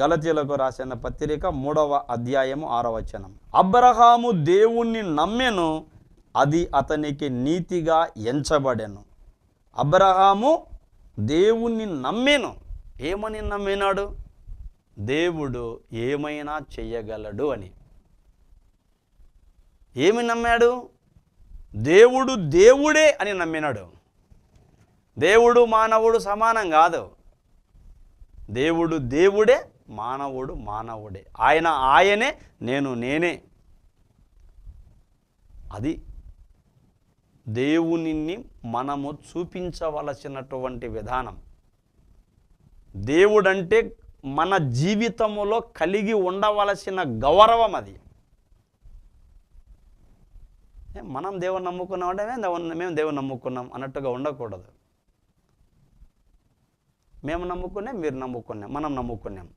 గలతీలకు రాసిన పత్రిక మూడవ అధ్యాయము ఆరవచనం అబ్రహాము దేవుణ్ణి నమ్మెను అది అతనికి నీతిగా ఎంచబడెను. అబ్రహాము దేవుణ్ణి నమ్మెను. ఏమని నమ్మినాడు? దేవుడు ఏమైనా చెయ్యగలడు అని. ఏమి నమ్మాడు? దేవుడు దేవుడే అని నమ్మినాడు. దేవుడు మానవుడు సమానం కాదు. దేవుడు దేవుడే మానవుడు మానవుడే. ఆయన ఆయనే నేను నేనే. అది దేవునిని మనము చూపించవలసినటువంటి విధానం. దేవుడంటే మన జీవితములో కలిగి ఉండవలసిన గౌరవం అది. మనం దేవుని నమ్ముకున్నాం అంటే మేము మేము దేవుని నమ్ముకున్నాం అన్నట్టుగా ఉండకూడదు. మేము నమ్ముకున్నాం మీరు నమ్ముకున్నాం మనం నమ్ముకున్నాం.